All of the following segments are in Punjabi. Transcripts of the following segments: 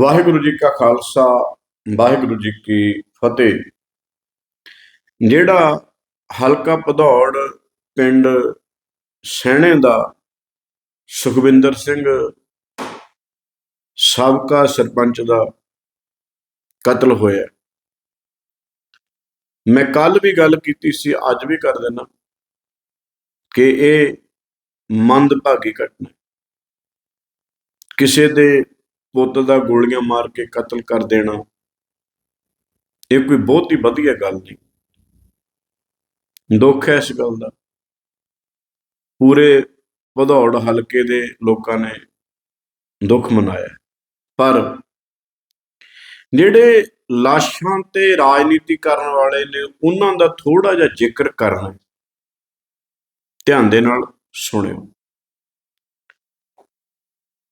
ਵਾਹਿਗੁਰੂ ਜੀ ਕਾ ਖਾਲਸਾ, ਵਾਹਿਗੁਰੂ ਜੀ ਕੀ ਫਤਿਹ। ਜਿਹੜਾ ਹਲਕਾ ਭਦੌੜ ਪਿੰਡ ਸਹਿਣੇ ਦਾ ਸੁਖਵਿੰਦਰ ਸਿੰਘ ਸਾਬਕਾ ਸਰਪੰਚ ਦਾ ਕਤਲ ਹੋਇਆ। ਮੈਂ ਕੱਲ ਵੀ ਗੱਲ ਕੀਤੀ ਸੀ, ਅੱਜ ਵੀ ਕਰ ਦੇਣਾ ਕਿ ਇਹ ਮੰਦਭਾਗੀ ਘਟਨਾ ਕਿਸੇ ਦੇ ਪੁੱਤ ਦਾ ਗੋਲੀਆਂ ਮਾਰ ਕੇ ਕਤਲ ਕਰ ਦੇਣਾ। ਇਹ ਕੋਈ ਬਹੁਤ ਹੀ ਵਧੀਆ ਗੱਲ ਨਹੀਂ। ਦੁੱਖ ਹੈ ਇਸ ਗੱਲ ਦਾ। ਪੂਰੇ ਭਦੌੜ ਹਲਕੇ ਦੇ ਲੋਕਾਂ ਨੇ ਦੁੱਖ ਮਨਾਇਆ। ਪਰ ਜਿਹੜੇ ਲਾਸ਼ਾਂ ਤੇ ਰਾਜਨੀਤੀ ਕਰਨ ਵਾਲੇ ਨੇ, ਉਹਨਾਂ ਦਾ ਥੋੜਾ ਜਿਹਾ ਜ਼ਿਕਰ ਕਰਨਾ ਧਿਆਨ ਦੇ ਨਾਲ ਸੁਣਿਓ।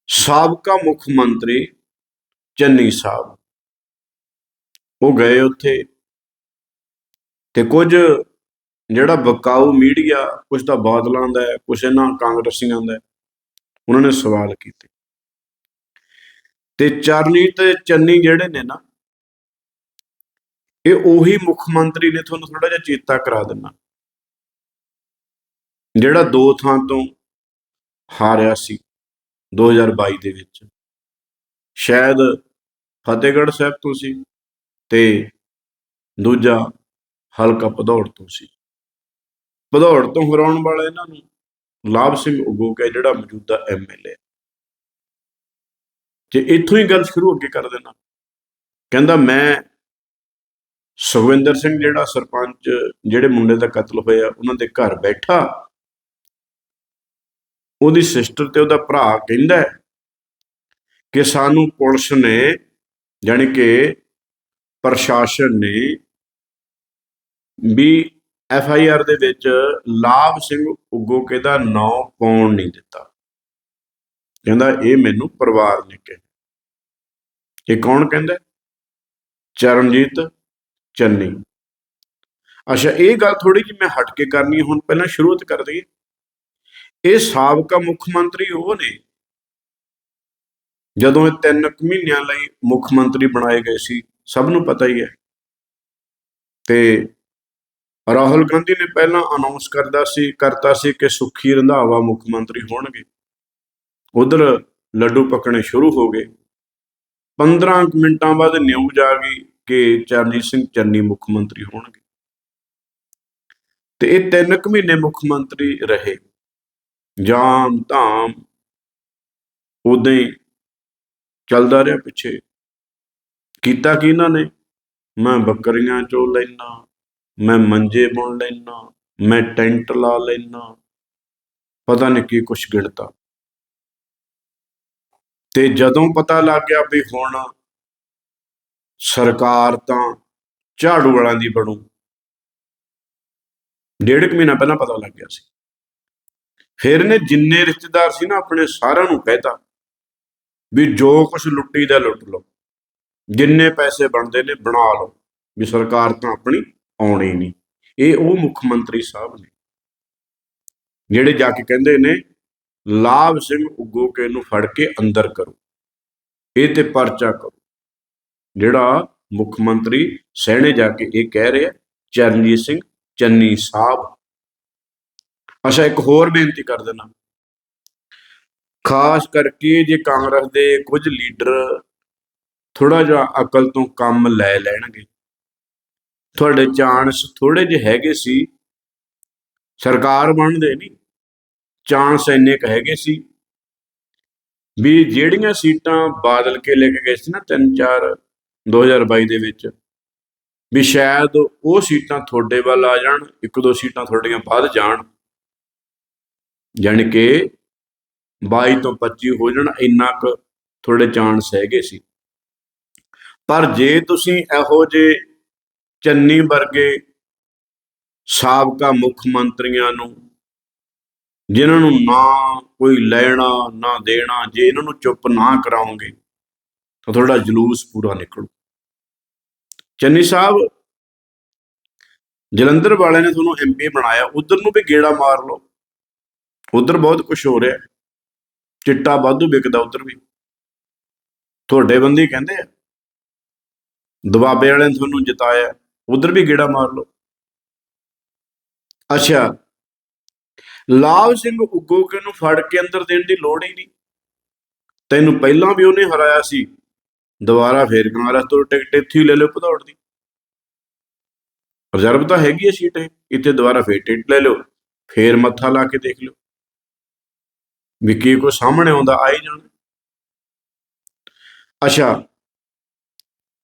ਸਾਬਕਾ ਮੁੱਖ ਮੰਤਰੀ ਚੰਨੀ ਸਾਹਿਬ। ਉਹ ਗਏ ਉੱਥੇ ਤੇ ਕੁਝ ਜਿਹੜਾ ਬਕਾਊ ਮੀਡੀਆ ਕੁਝ ਤਾਂ ਬਾਦਲਾਂ ਦਾ ਹੈ, ਕੁਝ ਇਹਨਾਂ ਕਾਂਗਰਸੀਆਂ ਦਾ ਉਹਨਾਂ ਨੇ ਸਵਾਲ ਕੀਤੇ। ਤੇ ਚਰਨੀ ਤੇ ਚੰਨੀ ਜਿਹੜੇ ਨੇ ਨਾ, ਇਹ ਉਹੀ ਮੁੱਖ ਮੰਤਰੀ ਨੇ, ਤੁਹਾਨੂੰ ਥੋੜਾ ਜਿਹਾ ਚੇਤਾ ਕਰਾ ਦਿੰਨਾ ਜਿਹੜਾ ਦੋ ਥਾਂ ਤੋਂ ਹਾਰਿਆ ਸੀ। 2022 ਦੇ ਵਿੱਚ। ਸ਼ਾਇਦ ਫਤਿਹਗੜ੍ਹ ਸਾਹਿਬ ਤੋਂ ਸੀ ਤੇ ਦੂਜਾ ਹਲਕਾ ਭਦੌੜ ਤੋਂ ਸੀ। ਭਦੌੜ ਤੋਂ ਹਰਾਉਣ ਵਾਲਾ ਇਹਨਾਂ ਨੂੰ ਲਾਭ ਸਿੰਘ ਉਗੋਕੇ ਜਿਹੜਾ ਮੌਜੂਦਾ ਐਮਐਲਏ ਤੇ ਇੱਥੋਂ ਹੀ ਗੱਲ ਸ਼ੁਰੂ ਅੱਗੇ ਕਰ ਦੇਣਾ। ਕਹਿੰਦਾ ਮੈਂ ਸੁਖਵਿੰਦਰ ਸਿੰਘ ਜਿਹੜਾ ਸਰਪੰਚ ਜਿਹੜੇ ਮੁੰਡੇ ਦਾ ਕਤਲ ਹੋਇਆ, ਉਹਨਾਂ ਦੇ ਘਰ ਬੈਠਾ। ਉਹਦੀ ਸਿਸਟਰ ਤੇ ਉਹਦਾ ਭਰਾ ਕਹਿੰਦਾ ਕਿ ਸਾਨੂੰ ਪੁਲਿਸ ਨੇ ਜਾਣੀ ਕਿ ਪ੍ਰਸ਼ਾਸਨ ਨੇ ਵੀ ਐਫ ਆਈ ਆਰ ਦੇ ਵਿੱਚ ਲਾਭ ਸਿੰਘ ਉਗੋਕੇ ਦਾ ਨਾਂ ਪਾਉਣ ਨਹੀਂ ਦਿੱਤਾ। ਕਹਿੰਦਾ, ਇਹ ਮੈਨੂੰ ਪਰਿਵਾਰ ਨੇ ਕਿਹਾ। ਇਹ ਕੌਣ ਕਹਿੰਦਾ? ਚਰਨਜੀਤ ਚੰਨੀ। ਅੱਛਾ, ਇਹ ਗੱਲ ਥੋੜੀ ਜਿਹੀ ਮੈਂ ਹਟ ਕੇ ਕਰਨੀ ਹੁਣ ਪਹਿਲਾਂ ਸ਼ੁਰੂਆਤ ਕਰ ਦਈਏ। ਇਹ ਸਾਬਕਾ ਮੁੱਖ ਮੰਤਰੀ ਉਹ ਨੇ ਜਦੋਂ ਇਹ ਤਿੰਨ ਕੁ ਮਹੀਨਿਆਂ ਲਈ ਮੁੱਖ ਮੰਤਰੀ ਬਣਾਏ ਗਏ ਸੀ, ਸਭ ਨੂੰ ਪਤਾ ਹੀ ਹੈ। ਤੇ ਰਾਹੁਲ ਗਾਂਧੀ ਨੇ ਪਹਿਲਾਂ ਅਨਾਉਂਸ ਕਰਦਾ ਸੀ, ਕਰਤਾ ਸੀ ਕਿ ਸੁਖੀ ਰੰਧਾਵਾ ਮੁੱਖ ਮੰਤਰੀ ਹੋਣਗੇ। ਉਧਰ ਲੱਡੂ ਪੱਕਣੇ ਸ਼ੁਰੂ ਹੋ ਗਏ। 15 ਕੁ ਮਿੰਟਾਂ ਬਾਅਦ ਨਿਊਜ਼ ਆ ਗਈ ਕਿ ਚਰਨਜੀਤ ਸਿੰਘ ਚੰਨੀ ਮੁੱਖ ਮੰਤਰੀ ਹੋਣਗੇ। ਤੇ ਇਹ ਤਿੰਨ ਕੁ ਮਹੀਨੇ ਮੁੱਖ ਮੰਤਰੀ ਰਹੇ। ਜਾਮ ਧਾਮ ਉਦਾਂ ਹੀ ਚੱਲਦਾ ਰਿਹਾ ਪਿੱਛੇ। ਕੀਤਾ ਕਿ ਇਹਨਾਂ ਨੇ? ਮੈਂ ਬੱਕਰੀਆਂ ਚੋ ਲੈਣਾ ਮੈਂ ਮੰਜੇ ਬੁਣ ਲੈਣਾ ਮੈਂ ਟੈਂਟ ਲਾ ਲੈਣਾ ਪਤਾ ਨਹੀਂ ਕੀ ਕੁਛ ਗਿਣਤਾ। ਤੇ ਜਦੋਂ ਪਤਾ ਲੱਗ ਗਿਆ ਵੀ ਹੁਣ ਸਰਕਾਰ ਤਾਂ ਝਾੜੂ ਵਾਲਾਂ ਦੀ ਬਣੂ, ਡੇਢ ਕੁ ਮਹੀਨਾ ਪਹਿਲਾਂ ਪਤਾ ਲੱਗ ਗਿਆ ਸੀ। ਫਿਰ ਨੇ ਜਿੰਨੇ ਰਿਸ਼ਤੇਦਾਰ ਸੀ ਨਾ ਆਪਣੇ ਸਾਰਿਆਂ ਨੂੰ ਕਹਿਤਾ ਵੀ ਜੋ ਕੁਝ ਲੁੱਟੀ ਦਾ ਲੁੱਟ ਲਓ, ਜਿੰਨੇ ਪੈਸੇ ਬਣਦੇ ਨੇ ਬਣਾ ਲਓ, ਵੀ ਸਰਕਾਰ ਤਾਂ ਆਪਣੀ ਆਉਣੀ ਨਹੀਂ। ਇਹ ਉਹ ਮੁੱਖ ਮੰਤਰੀ ਸਾਹਿਬ ਨੇ, ਜਿਹੜੇ ਜਾ ਕੇ ਕਹਿੰਦੇ ਨੇ, ਲਾਭ ਸਿੰਘ ਉਗੋਕੇ ਨੂੰ ਫੜ ਕੇ ਅੰਦਰ ਕਰੋ, ਇਹ ਤੇ ਪਰਚਾ ਕਰੋ। ਜਿਹੜਾ ਮੁੱਖ ਮੰਤਰੀ ਸਹਿਣੇ ਜਾ ਕੇ ਇਹ ਕਹਿ ਰਿਹਾ, ਚਰਨਜੀਤ ਸਿੰਘ ਚੰਨੀ ਸਾਹਿਬ ਅੱਛਾ, ਇੱਕ ਹੋਰ ਬੇਨਤੀ ਕਰ ਦੇਣਾ ਖਾਸ ਕਰਕੇ ਜੇ ਕਾਂਗਰਸ ਦੇ ਕੁਝ ਲੀਡਰ ਥੋੜਾ ਜਿਹਾ ਅਕਲ ਤੋਂ ਕੰਮ ਲੈ ਲੈਣਗੇ। ਤੁਹਾਡੇ ਚਾਂਸ ਥੋੜੇ ਜਿਹੇ ਹੈਗੇ ਸੀ। ਸਰਕਾਰ ਬਣਦੇ ਨਹੀਂ। ਚਾਂਸ ਇੰਨੇ ਕ ਹੈਗੇ ਸੀ। ਵੀ ਜਿਹੜੀਆਂ ਸੀਟਾਂ ਬਾਦਲ ਕੇ ਲੈ ਕੇ ਗਏ ਸੀ ਨਾ ਤਿੰਨ ਚਾਰ 2022 ਦੇ ਵਿੱਚ, ਵੀ ਸ਼ਾਇਦ ਉਹ ਸੀਟਾਂ ਤੁਹਾਡੇ ਵੱਲ ਆ ਜਾਣ, ਇੱਕ ਦੋ ਸੀਟਾਂ ਤੁਹਾਡੀਆਂ ਵੱਧ ਜਾਣ। ਜਾਣੀ ਕਿ 22 ਤੋਂ 25 ਹੋ ਜਾਣ, ਇੰਨਾ ਕੁ ਥੋੜੇ ਚਾਂਸ ਹੈਗੇ ਸੀ। ਪਰ ਜੇ ਤੁਸੀਂ ਇਹੋ ਜੇ ਚੰਨੀ ਵਰਗੇ ਸਾਬਕਾ ਮੁੱਖ ਮੰਤਰੀਆਂ ਨੂੰ, ਜਿਨ੍ਹਾਂ ਨੂੰ ਨਾ ਕੋਈ ਲੈਣਾ, ਨਾ ਦੇਣਾ, ਜੇ ਇਹਨਾਂ ਨੂੰ ਚੁੱਪ ਨਾ ਕਰਾਉਂਗੇ ਤਾਂ ਤੁਹਾਡਾ ਜਲੂਸ ਪੂਰਾ ਨਿਕਲੂ। ਚੰਨੀ ਸਾਹਿਬ, ਜਲੰਧਰ ਵਾਲਿਆਂ ਨੇ ਤੁਹਾਨੂੰ ਐਮਪੀ ਬਣਾਇਆ, ਉਧਰ ਨੂੰ ਵੀ ਗੇੜਾ ਮਾਰ ਲਓ। ਉਧਰ ਬਹੁਤ ਕੁਝ ਹੋ ਰਿਹਾ। ਚਿੱਟਾ ਵਾਧੂ ਵਿਕਦਾ ਉਧਰ ਵੀ। ਤੁਹਾਡੇ ਬੰਦੇ ਕਹਿੰਦੇ ਆ। ਦਬਾਬੇ ਵਾਲਿਆਂ ਨੇ ਤੁਹਾਨੂੰ ਜਿਤਾਇਆ। ਉਧਰ ਵੀ ਗੇੜਾ ਮਾਰ ਲਓ। ਅੱਛਾ। ਲਾਭ ਸਿੰਘ ਉਗੋਕੇ ਨੂੰ ਫੜ ਕੇ ਅੰਦਰ ਦੇਣ ਦੀ ਲੋੜ ਹੀ ਨਹੀਂ। ਤੈਨੂੰ ਪਹਿਲਾਂ ਵੀ ਉਹਨੇ ਹਰਾਇਆ ਸੀ। ਦੁਬਾਰਾ ਫੇਰ ਕਾਂਗਰਸ ਤੋਂ ਟਿਕਟ ਇੱਥੇ ਹੀ ਲੈ ਲਿਓ ਭਦੌੜ ਦੀ। ਰਿਜ਼ਰਵ ਤਾਂ ਹੈਗੀ ਹੈ ਸੀਟ ਇਹ। ਇੱਥੇ ਦੁਬਾਰਾ ਫੇਰ ਟਿਕਟ ਲੈ ਲਿਓ। ਫੇਰ ਮੱਥਾ ਲਾ ਕੇ ਦੇਖ ਲਿਓ। ਵੀ ਕੀ ਕੋ ਸਾਹਮਣੇ ਆਉਂਦਾ ਆਈ ਜਾਣਾ ਅੱਛਾ,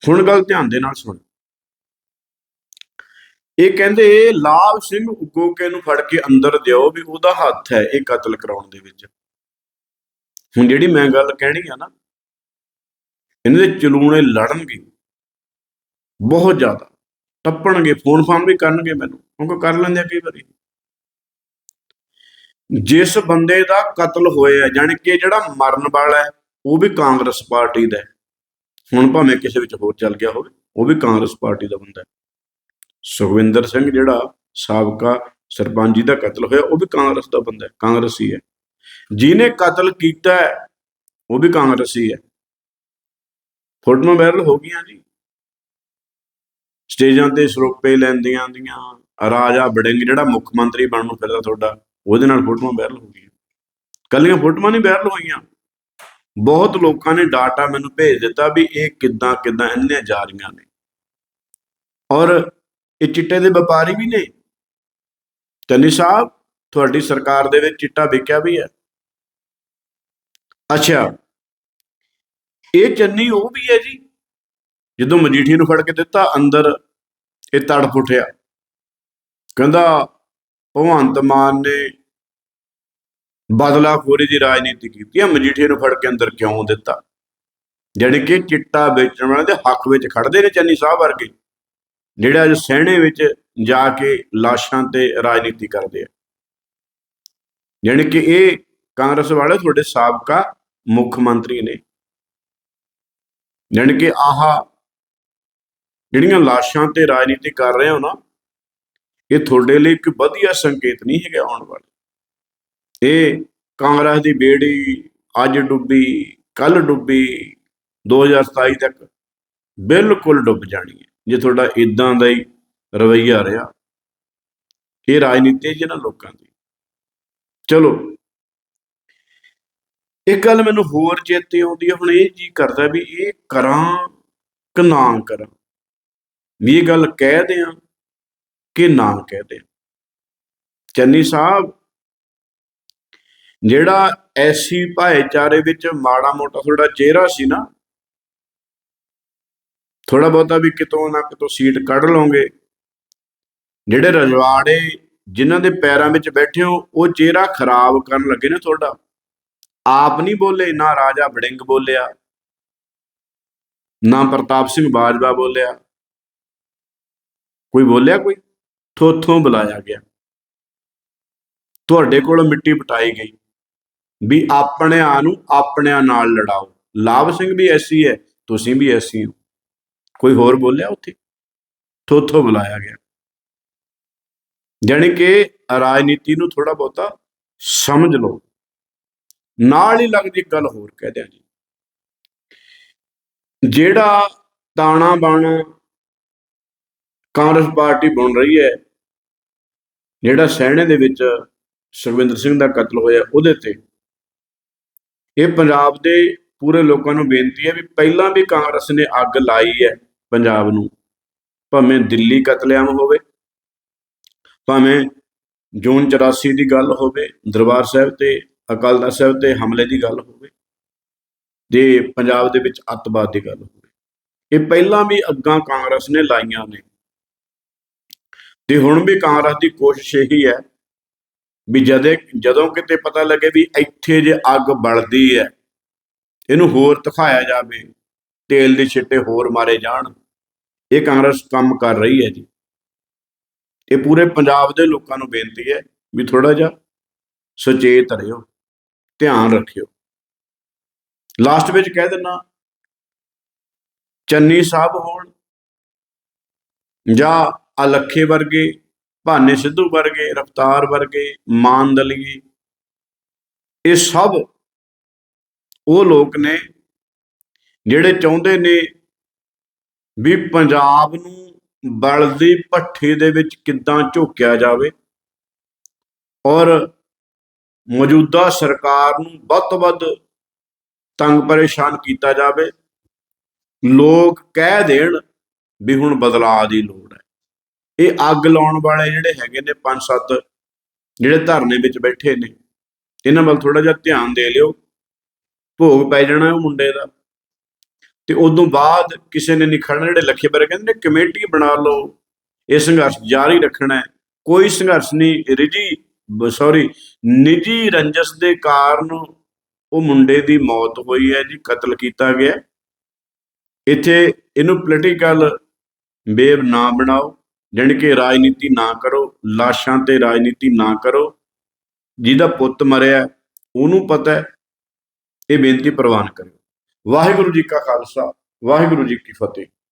ਹੁਣ ਗੱਲ ਧਿਆਨ ਦੇ ਨਾਲ ਸੁਣ। ਇਹ ਕਹਿੰਦੇ ਲਾਭ ਸਿੰਘ ਉਗੋਕੇ ਨੂੰ ਫੜ ਕੇ ਅੰਦਰ ਦਿਓ ਵੀ ਉਹਦਾ ਹੱਥ ਹੈ ਇਹ ਕਤਲ ਕਰਾਉਣ ਦੇ ਵਿੱਚ। ਹੁਣ ਜਿਹੜੀ ਮੈਂ ਗੱਲ ਕਹਿਣੀ ਆ ਨਾ ਇਹਨਾਂ ਦੇ ਚਲੂਣੇ ਲੜਨਗੇ, ਬਹੁਤ ਜ਼ਿਆਦਾ। ਟੱਪਣਗੇ, ਫੋਨ ਫਾਨ ਵੀ ਕਰਨਗੇ ਮੈਨੂੰ, ਕਿਉਂਕਿ ਕਰ ਲੈਂਦੇ ਆ ਕਈ ਵਾਰੀ। ਜਿਸ ਬੰਦੇ ਦਾ ਕਤਲ ਹੋਇਆ ਜਾਣੀ ਕਿ ਜਿਹੜਾ ਮਰਨ ਵਾਲਾ ਹੈ, ਉਹ ਵੀ ਕਾਂਗਰਸ ਪਾਰਟੀ ਦਾ ਹੁਣ ਭਾਵੇਂ ਕਿਸੇ ਵਿੱਚ ਹੋਰ ਚੱਲ ਗਿਆ ਹੋਵੇ, ਉਹ ਵੀ ਕਾਂਗਰਸ ਪਾਰਟੀ ਦਾ ਬੰਦਾ ਹੈ। ਸੁਖਵਿੰਦਰ ਸਿੰਘ ਜਿਹੜਾ ਸਾਬਕਾ ਸਰਪੰਚ ਜੀ ਦਾ ਕਤਲ ਹੋਇਆ, ਉਹ ਵੀ ਕਾਂਗਰਸ ਦਾ ਬੰਦਾ ਹੈ, ਕਾਂਗਰਸੀ ਹੈ ਜਿਹਨੇ ਕਤਲ ਕੀਤਾ ਹੈ, ਉਹ ਵੀ ਕਾਂਗਰਸੀ ਹੈ ਫੋਟੋਆਂ ਵਾਇਰਲ ਹੋ ਗਈਆਂ ਜੀ। ਸਟੇਜਾਂ ਤੇ ਸਰੋਪੇ ਲੈਂਦੀਆਂ ਦੀਆਂ ਰਾਜਾ ਬੜਿੰਗ ਜਿਹੜਾ ਮੁੱਖ ਮੰਤਰੀ ਬਣਨ ਨੂੰ ਫਿਰਦਾ ਤੁਹਾਡਾ ਉਹਦੇ ਨਾਲ ਫੋਟੋਆਂ ਵਾਇਰਲ ਹੋ ਗਈਆਂ। ਕੱਲੀਆਂ ਫੋਟੋਆਂ ਨਹੀਂ ਵਾਇਰਲ ਹੋਈਆਂ। ਬਹੁਤ ਲੋਕਾਂ ਨੇ ਡਾਟਾ ਮੈਨੂੰ ਭੇਜ ਦਿੱਤਾ ਵੀ ਇਹ ਕਿੱਦਾਂ ਕਿੱਦਾਂ ਇੰਨੇ ਜਾ ਰਹੀਆਂ ਨੇ। ਔਰ ਇਹ ਚਿੱਟੇ ਦੇ ਵਪਾਰੀ ਵੀ ਨੇ। ਚੰਨੀ ਸਾਹਿਬ, ਤੁਹਾਡੀ ਸਰਕਾਰ ਦੇ ਵਿੱਚ ਚਿੱਟਾ ਵਿਕਿਆ ਵੀ ਹੈ। ਅੱਛਾ, ਇਹ ਚੰਨੀ ਉਹ ਵੀ ਹੈ ਜੀ, ਜਦੋਂ ਮਜੀਠੀ ਨੂੰ ਫੜ ਕੇ ਦਿੱਤਾ, ਅੰਦਰ ਇਹ ਤੜਫ ਉੱਠਿਆ। ਕਹਿੰਦਾ ਭਗਵੰਤ ਮਾਨ ਨੇ ਬਦਲਾਖੋਰੀ ਦੀ ਰਾਜਨੀਤੀ ਕੀਤੀ ਹੈ ਮਜੀਠੀ ਨੂੰ ਫੜ ਕੇ ਅੰਦਰ ਕਿਉਂ ਦਿੱਤਾ? ਜਿਹੜੇ ਕਿ ਚਿੱਟਾ ਵੇਚਣ ਵਾਲਿਆਂ ਦੇ ਹੱਕ ਵਿੱਚ ਖੜਦੇ ਨੇ ਚੰਨੀ ਸਾਹਿਬ ਵਰਗੇ, ਜਿਹੜੇ ਅੱਜ ਸਹਿਣੇ ਵਿੱਚ ਜਾ ਕੇ ਲਾਸ਼ਾਂ ਤੇ ਰਾਜਨੀਤੀ ਕਰਦੇ ਆ। ਜਾਣੀ ਕਿ ਇਹ ਕਾਂਗਰਸ ਵਾਲੇ ਤੁਹਾਡੇ ਸਾਬਕਾ ਮੁੱਖ ਮੰਤਰੀ ਨੇ। ਜਾਣੀ ਕਿ ਆਹ ਜਿਹੜੀਆਂ ਲਾਸ਼ਾਂ ਤੇ ਰਾਜਨੀਤੀ ਕਰ ਰਹੇ ਹੋ ਨਾ ਇਹ ਤੁਹਾਡੇ ਲਈ ਇੱਕ ਵਧੀਆ ਸੰਕੇਤ ਨਹੀਂ ਹੈਗਾ ਆਉਣ ਵਾਲਾ। ਇਹ ਕਾਂਗਰਸ ਦੀ ਬੇੜੀ ਅੱਜ ਡੁੱਬੀ ਕੱਲ ਡੁੱਬੀ 2027 ਤੱਕ ਬਿਲਕੁਲ ਡੁੱਬ ਜਾਣੀ ਹੈ। ਜੇ ਤੁਹਾਡਾ ਇਦਾਂ ਦਾ ਹੀ ਰਵਈਆ ਰਿਹਾ, ਇਹ ਰਾਜਨੀਤੀ ਜਿਹਨਾਂ ਲੋਕਾਂ ਦੀ। ਚਲੋ, ਇੱਕ ਗੱਲ ਮੈਨੂੰ ਹੋਰ ਚੇਤੇ ਆਉਂਦੀ ਹੈ, ਹੁਣ ਇਹ ਜੀ ਕਰਦਾ ਵੀ ਇਹ ਕਰਾਂ ਕਿ ਨਾ ਕਰਾਂ। ਵੀ ਇਹ ਗੱਲ ਕਹਿ ਦਿਆਂ ਕਿ ਨਾ ਕਹਿ ਦਿਆਂ ਚੰਨੀ ਸਾਹਿਬ, ਜਿਹੜਾ ਐਸੀ ਭਾਈਚਾਰੇ ਵਿੱਚ ਮਾੜਾ ਮੋਟਾ ਥੋੜਾ ਚਿਹਰਾ ਸੀ ਨਾ ਥੋੜਾ ਬਹੁਤਾ ਵੀ ਕਿਤੋਂ ਨਾ ਕਿਤੋਂ ਸੀਟ ਕੱਢ ਲਓਗੇ। ਜਿਹੜੇ ਰਜਵਾੜੇ ਜਿਨ੍ਹਾਂ ਦੇ ਪੈਰਾਂ ਵਿੱਚ ਬੈਠੇ ਹੋ, ਉਹ ਚਿਹਰਾ ਖਰਾਬ ਕਰਨ ਲੱਗੇ ਨੇ ਤੁਹਾਡਾ। ਆਪ ਨਹੀਂ ਬੋਲੇ, ਨਾ ਰਾਜਾ ਬੜਿੰਗ ਬੋਲਿਆ, ਨਾ ਪ੍ਰਤਾਪ ਸਿੰਘ ਬਾਜਵਾ ਬੋਲਿਆ। ਕੋਈ ਬੋਲਿਆ ਕੋਈ? ਥੋਥੋਂ ਬੁਲਾਇਆ ਗਿਆ। ਤੁਹਾਡੇ ਕੋਲ ਮਿੱਟੀ ਪਟਾਈ ਗਈ। ਵੀ ਆਪਣਿਆਂ ਨੂੰ ਆਪਣਿਆਂ ਨਾਲ ਲੜਾਓ। ਲਾਭ ਸਿੰਘ ਵੀ ਐਸੀ ਹੈ, ਤੁਸੀਂ ਵੀ ਐਸੀ ਹੋ। ਕੋਈ ਹੋਰ ਬੋਲਿਆ ਉੱਥੇ? ਥੋਥੋਂ ਬੁਲਾਇਆ ਗਿਆ। ਜਾਣੀ ਕਿ ਰਾਜਨੀਤੀ ਨੂੰ ਥੋੜਾ ਬਹੁਤਾ ਸਮਝ ਲਓ। ਨਾਲ ਹੀ ਲੱਗਦੀ ਗੱਲ ਹੋਰ ਕਹਿ ਦਿਆਂ ਜੀ। ਜਿਹੜਾ ਤਾਣਾ ਬਾਣਾ ਕਾਂਗਰਸ ਪਾਰਟੀ ਬਣ ਰਹੀ ਹੈ। ਜਿਹੜਾ ਸੈਣੇ ਦੇ ਵਿੱਚ ਸੁਖਵਿੰਦਰ ਸਿੰਘ ਦਾ ਕਤਲ ਹੋਇਆ ਉਹਦੇ ਤੇ। ਇਹ ਪੰਜਾਬ ਦੇ ਪੂਰੇ ਲੋਕਾਂ ਨੂੰ ਬੇਨਤੀ ਹੈ ਵੀ ਪਹਿਲਾਂ ਵੀ ਕਾਂਗਰਸ ਨੇ ਅੱਗ ਲਾਈ ਹੈ ਪੰਜਾਬ ਨੂੰ। ਭਾਵੇਂ ਦਿੱਲੀ ਕਤਲੇਆਮ ਹੋਵੇ, ਭਾਵੇਂ ਜੂਨ 84 ਦੀ ਗੱਲ ਹੋਵੇ, ਦਰਬਾਰ ਸਾਹਿਬ ਤੇ ਅਕਾਲ ਤਖਤ ਸਾਹਿਬ ਤੇ ਹਮਲੇ ਦੀ ਗੱਲ ਹੋਵੇ, ਜੇ ਪੰਜਾਬ ਦੇ ਵਿੱਚ ਅੱਤਵਾਦ ਦੀ ਗੱਲ ਹੋਵੇ। ਇਹ ਪਹਿਲਾਂ ਵੀ ਅੱਗਾਂ ਕਾਂਗਰਸ ਨੇ ਲਾਈਆਂ ਨੇ। ਤੇ ਹੁਣ ਵੀ ਕਾਂਗਰਸ ਦੀ ਕੋਸ਼ਿਸ਼ ਇਹੀ ਹੈ ਵੀ ਜਦੇ ਜਦੋਂ ਕਿਤੇ ਪਤਾ ਲੱਗੇ ਵੀ ਇੱਥੇ ਜੇ ਅੱਗ ਬਲਦੀ ਹੈ, ਇਹਨੂੰ ਹੋਰ ਦਿਖਾਇਆ ਜਾਵੇ, ਤੇਲ ਦੇ ਛਿੱਟੇ ਹੋਰ ਮਾਰੇ ਜਾਣ, ਇਹ ਕਾਂਗਰਸ ਕੰਮ ਕਰ ਰਹੀ ਹੈ ਜੀ। ਇਹ ਪੂਰੇ ਪੰਜਾਬ ਦੇ ਲੋਕਾਂ ਨੂੰ ਬੇਨਤੀ ਹੈ ਵੀ ਥੋੜਾ ਜਿਹਾ ਸੁਚੇਤ ਰਹਿਓ ਧਿਆਨ ਰੱਖਿਓ। ਲਾਸਟ ਵਿੱਚ ਕਹਿ ਦਿੰਨਾ, ਚੰਨੀ ਸਾਹਿਬ ਹੋਣ ਜਾਂ ਅਲੱਖੇ ਵਰਗੇ, ਭਾਨੇ ਸਿੱਧੂ ਵਰਗੇ, ਰਫਤਾਰ ਵਰਗੇ ਮਾਨ ਦਲੀਏ ਇਹ ਸਭ ਉਹ ਲੋਕ ਨੇ ਜਿਹੜੇ ਚਾਹੁੰਦੇ ਨੇ ਵੀ ਪੰਜਾਬ ਨੂੰ ਬਲਦੀ ਭੱਠੀ ਦੇ ਵਿੱਚ ਕਿੱਦਾਂ ਝੋਕਿਆ ਜਾਵੇ ਔਰ ਮੌਜੂਦਾ ਸਰਕਾਰ ਨੂੰ ਵੱਧ ਤੋਂ ਵੱਧ ਤੰਗ ਪਰੇਸ਼ਾਨ ਕੀਤਾ ਜਾਵੇ। ਲੋਕ ਕਹਿ ਦੇਣ ਵੀ ਹੁਣ ਬਦਲਾਅ ਦੀ ਲੋੜ ਇਹ ਅੱਗ ਲਾਉਣ ਵਾਲੇ ਜਿਹੜੇ ਹੈਗੇ ਨੇ ਪੰਜ ਸੱਤ ਜਿਹੜੇ ਧਰਨੇ ਵਿੱਚ ਬੈਠੇ ਨੇ, ਇਹਨਾਂ ਵੱਲ ਥੋੜਾ ਜਿਹਾ ਧਿਆਨ ਦੇ ਲਿਓ। ਭੋਗ ਪੈ ਜਾਣਾ ਉਹ ਮੁੰਡੇ ਦਾ। ਤੇ ਉਦੋਂ ਬਾਅਦ ਕਿਸੇ ਨੇ ਨਹੀਂ ਖੜਨਾ ਜਿਹੜੇ ਲੱਖੇ ਬਾਰੇ ਕਹਿੰਦੇ ਨੇ, ਕਮੇਟੀ ਬਣਾ ਲਓ, ਇਹ ਸੰਘਰਸ਼ ਜਾਰੀ ਰੱਖਣਾ ਹੈ। ਕੋਈ ਸੰਘਰਸ਼ ਨਹੀਂ ਰਿਜੀ ਸੌਰੀ ਨਿੱਜੀ ਰੰਜਸ ਦੇ ਕਾਰਨ ਉਹ ਮੁੰਡੇ ਦੀ ਮੌਤ ਹੋਈ ਹੈ ਜੀ, ਕਤਲ ਕੀਤਾ ਗਿਆ। ਇੱਥੇ ਇਹਨੂੰ ਪੋਲੀਟੀਕਲ ਵੇਵ ਨਾ ਬਣਾਓ। ਜਾਣੀ ਕਿ ਰਾਜਨੀਤੀ ਨਾ ਕਰੋ, ਲਾਸ਼ਾਂ ਤੇ ਰਾਜਨੀਤੀ ਨਾ ਕਰੋ। ਜਿਹਦਾ ਪੁੱਤ ਮਰਿਆ, ਉਹਨੂੰ ਪਤਾ ਹੈ, ਇਹ ਬੇਨਤੀ ਪ੍ਰਵਾਨ ਕਰਿਓ। ਵਾਹਿਗੁਰੂ ਜੀ ਕਾ ਖਾਲਸਾ, ਵਾਹਿਗੁਰੂ ਜੀ ਕੀ ਫਤਿਹ।